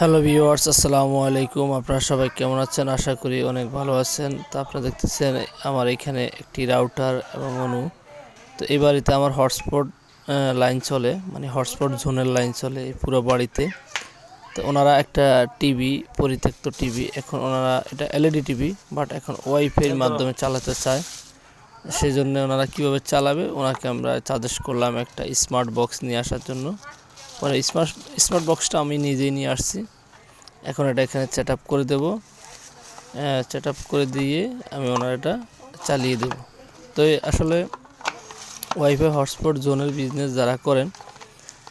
Hello viewers আসসালামু আলাইকুম। আপনারা সবাই কেমন আছেন? আশা করি অনেক ভালো আছেন। তো আপনারা দেখতেছেন আমার এখানে একটি রাউটার এবং অনু। তো এই বাড়িতে আমার হটস্পট লাইন চলে মানে হটস্পট জোনের লাইন চলে এই পুরো বাড়িতে। তো ওনারা একটা টিভি পরিত্যক্ত টিভি। এখন ওনারা এটা এলইডি টিভি বাট এখন ওয়াইফাইয়ের মাধ্যমে চালাতে চায়। সেই জন্য ওনারা কীভাবে চালাবে ওনাকে আমরা সাজেস্ট করলাম একটা স্মার্ট বক্স নিয়ে আসার জন্য। পরে স্মার্ট স্মার্ট বক্সটা আমি নিজেই নিয়ে আসছি। এখন এটা এখানে সেট করে দেব। আপ করে দিয়ে আমি ওনার এটা চালিয়ে দেব। তো আসলে ওয়াইফাই হটস্পট জোনের বিজনেস যারা করেন,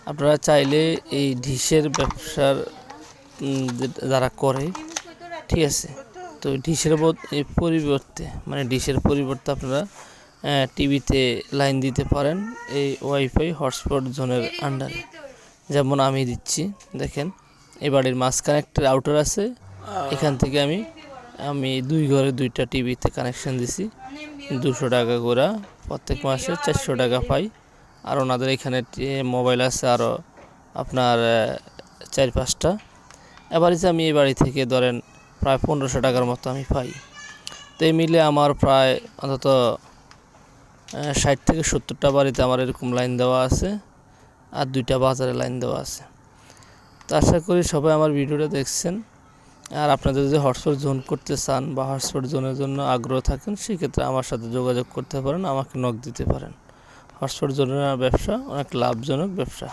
আপনারা চাইলে এই ডিশের ব্যবসার যারা করে, ঠিক আছে? তো ডিশের পরিবর্তে মানে ডিশের পরিবর্তে আপনারা টিভিতে লাইন দিতে পারেন এই ওয়াইফাই হটস্পট জোনের আন্ডারে যেমন আমি দিচ্ছি, দেখেন। এই বাড়ির মাঝখানে একটা রাউটার আছে। এখান থেকে আমি আমি দুই ঘরে দুইটা টিভিতে কানেকশন দিছি। দুশো টাকা করে, প্রত্যেক মাসে চারশো টাকা পাই। আর ওনাদের এখানে মোবাইল আছে আরও আপনার চার পাঁচটা। এবারে যে আমি এই বাড়ি থেকে ধরেন প্রায় পনেরোশো টাকার মতো আমি পাই। তো এই মিলে আমার প্রায় অন্তত ষাট থেকে সত্তরটা বাড়িতে আমার এরকম লাইন দেওয়া আছে। আর দুইটা বাজারে লাইন দেওয়া আছে। তো আশা করি সবাই আমার ভিডিওটা দেখছেন। আর আপনাদের যদি হটস্পট জোন করতে চান বা হটস্পট জোনের জন্য আগ্রহ থাকেন, সেক্ষেত্রে আমার সাথে যোগাযোগ করতে পারেন, আমাকে নক দিতে পারেন। হটস্পট জোনের ব্যবসা অনেক লাভজনক ব্যবসা।